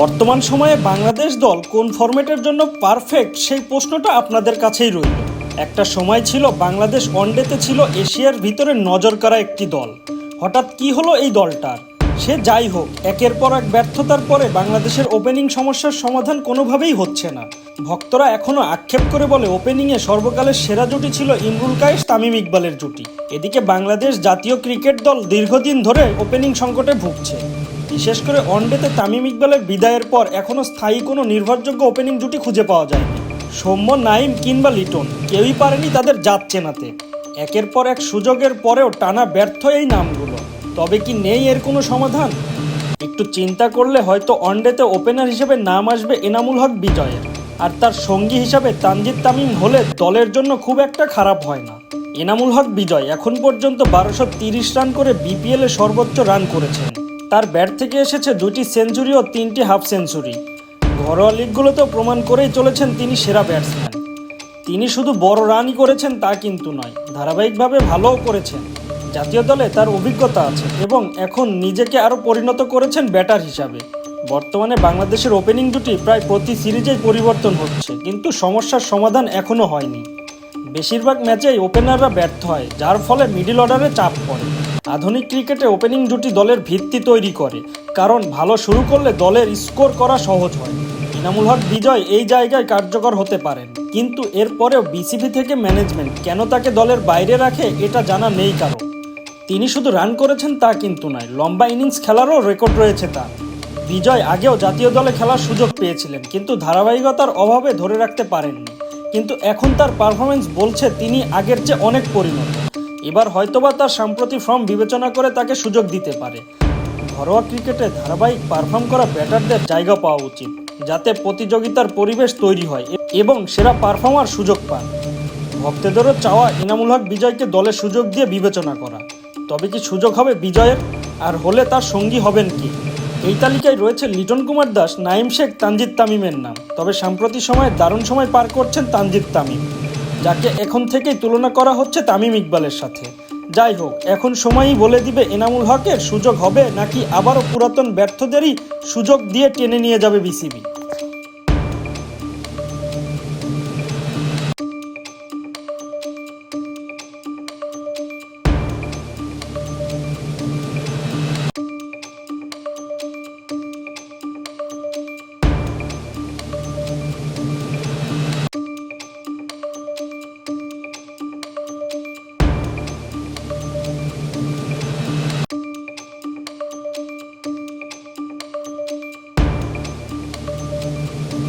বর্তমান সময়ে বাংলাদেশ দল কোন ফরম্যাটের জন্য পারফেক্ট সেই প্রশ্নটা আপনাদের কাছেই রইল। একটা সময় ছিল বাংলাদেশ ওয়ানডেতে ছিল এশিয়ার ভিতরে নজর করা একটি দল। হঠাৎ কি হলো এই দলটার? সে যাই হোক, একের পর এক ব্যর্থতার পরে বাংলাদেশের ওপেনিং সমস্যার সমাধান কোনোভাবেই হচ্ছে না। ভক্তরা এখনও আক্ষেপ করে বলে ওপেনিংয়ে সর্বকালের সেরা জুটি ছিল ইমরুল কায়েস, তামিম ইকবালের জুটি। এদিকে বাংলাদেশ জাতীয় ক্রিকেট দল দীর্ঘদিন ধরে ওপেনিং সংকটে ভুগছে। বিশেষ করে ওয়ানডেতে তামিম ইকবালের বিদায়ের পর এখনও স্থায়ী কোনো নির্ভরযোগ্য ওপেনিং জুটি খুঁজে পাওয়া যায়নি। সৌম্য, নাইম কিংবা লিটন, কেউই পারেনি তাদের জাত চেনাতে। একের পর এক সুযোগের পরেও টানা ব্যর্থ এই নামগুলো। তবে কি নেই এর কোনো সমাধান? একটু চিন্তা করলে হয়তো ওয়ানডেতে ওপেনার হিসেবে নাম আসবে এনামুল হক বিজয়ের। আর তার সঙ্গী হিসাবে তানজিদ তামিম হলে দলের জন্য খুব একটা খারাপ হয় না। এনামুল হক বিজয় এখন পর্যন্ত বারোশো রান করে বিপিএলে সর্বোচ্চ রান করেছেন। তার ব্যাট থেকে এসেছে দুটি সেঞ্চুরি ও তিনটি হাফ সেঞ্চুরি। ঘরোয়া লিগগুলোতেও প্রমাণ করেই চলেছেন তিনি সেরা ব্যাটসম্যান। তিনি শুধু বড় রানই করেছেন তা কিন্তু নয়, ধারাবাহিকভাবে ভালোও করেছেন। জাতীয় দলে তার অভিজ্ঞতা আছে এবং এখন নিজেকে আরও পরিণত করেছেন ব্যাটার হিসাবে। বর্তমানে বাংলাদেশের ওপেনিং দুটি প্রায় প্রতি সিরিজেই পরিবর্তন হচ্ছে, কিন্তু সমস্যার সমাধান এখনও হয়নি। বেশিরভাগ ম্যাচেই ওপেনাররা ব্যর্থ হয়, যার ফলে মিডিল অর্ডারে চাপ পড়ে। আধুনিক ক্রিকেটে ওপেনিং জুটি দলের ভিত্তি তৈরি করে, কারণ ভালো শুরু করলে দলের স্কোর করা সহজ হয়। ইনামুল হক বিজয় এই জায়গায় কার্যকর হতে পারেন, কিন্তু এরপরেও বিসিবি থেকে ম্যানেজমেন্ট কেন তাকে দলের বাইরে রাখে এটা জানা নেই কারও। তিনি শুধু রান করেছেন তা কিন্তু নয়, লম্বা ইনিংস খেলারও রেকর্ড রয়েছে তার। বিজয় আগেও জাতীয় দলে খেলার সুযোগ পেয়েছিলেন, কিন্তু ধারাবাহিকতার অভাবে ধরে রাখতে পারেননি। কিন্তু এখন তার পারফরমেন্স বলছে তিনি আগের চেয়ে অনেক পরিণত। এবার হয়তোবা তার সাম্প্রতিক ফর্ম বিবেচনা করে তাকে সুযোগ দিতে পারে। ঘরোয়া ক্রিকেটে ধারাবাহিক পারফর্ম করা ব্যাটারদের জায়গা পাওয়া উচিত, যাতে প্রতিযোগিতার পরিবেশ তৈরি হয় এবং সেরা পারফর্মার সুযোগ পান। ভক্তদেরও চাওয়া ইনামুল হক বিজয়কে দলের সুযোগ দিয়ে বিবেচনা করা। তবে কি সুযোগ হবে বিজয়ের? আর হলে তার সঙ্গী হবেন কি? এই তালিকায় রয়েছে লিটন কুমার দাস নাইম শেখ, তানজিদ তামিমের নাম। তবে সাম্প্রতি সময়ে দারুণ সময় পার করছেন তানজিদ তামিম। যাকে এখন থেকেই তুলনা করা হচ্ছে তামিম ইকবালের সাথে। যাই হোক, এখন সময়ই বলে দিবে এনামুল হকের সুযোগ হবে নাকি আবারও পুরাতন ব্যর্থদেরই সুযোগ দিয়ে টেনে নিয়ে যাবে বিসিবি।